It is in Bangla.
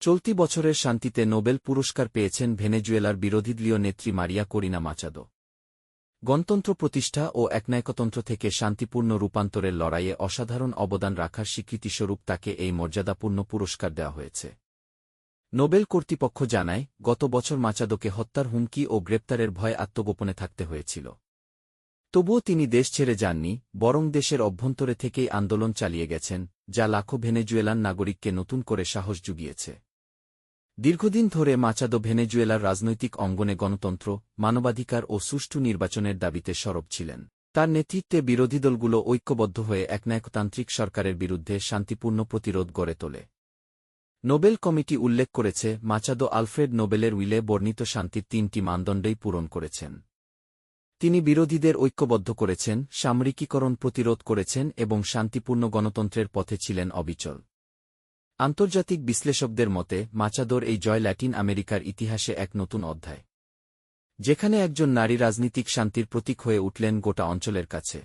চলতি বছরের শান্তিতে নোবেল পুরস্কার পেয়েছেন ভেনেজুয়েলার বিরোধীদলীয় নেত্রী মারিয়া করিনা মাচাদো। গণতন্ত্র প্রতিষ্ঠা ও একনায়কতন্ত্র থেকে শান্তিপূর্ণ রূপান্তরের লড়াইয়ে অসাধারণ অবদান রাখার স্বীকৃতিস্বরূপ তাকে এই মর্যাদাপূর্ণ পুরস্কার দেওয়া হয়েছে। নোবেল কর্তৃপক্ষ জানায়, গত বছর মাচাদোকে হত্যার হুমকি ও গ্রেপ্তারের ভয় আত্মগোপনে থাকতে হয়েছিল। তবুও তিনি দেশ ছেড়ে যাননি, বরং দেশের অভ্যন্তরে থেকেই আন্দোলন চালিয়ে গেছেন, যা লাখো ভেনেজুয়েলান নাগরিককে নতুন করে সাহস জুগিয়েছে। দীর্ঘদিন ধরে মাচাদো ভেনেজুয়েলার রাজনৈতিক অঙ্গনে গণতন্ত্র, মানবাধিকার ও সুষ্ঠু নির্বাচনের দাবিতে সরব ছিলেন। তার নেতৃত্বে বিরোধী দলগুলো ঐক্যবদ্ধ হয়ে একনায়কতান্ত্রিক সরকারের বিরুদ্ধে শান্তিপূর্ণ প্রতিরোধ গড়ে তোলে। নোবেল কমিটি উল্লেখ করেছে, মাচাদো আলফ্রেড নোবেলের উইলে বর্ণিত শান্তির তিনটি মানদণ্ডেই পূরণ করেছেন। তিনি বিরোধীদের ঐক্যবদ্ধ করেছেন, সামরিকীকরণ প্রতিরোধ করেছেন এবং শান্তিপূর্ণ গণতন্ত্রের পথে ছিলেন অবিচল। আন্তর্জাতিক বিশ্লেষকদের মতে, মাচাদোর এই জয় ল্যাটিন আমেরিকার ইতিহাসে এক নতুন অধ্যায়। যেখানে একজন নারী রাজনীতিক শান্তির প্রতীক হয়ে উঠলেন গোটা অঞ্চলের কাছে।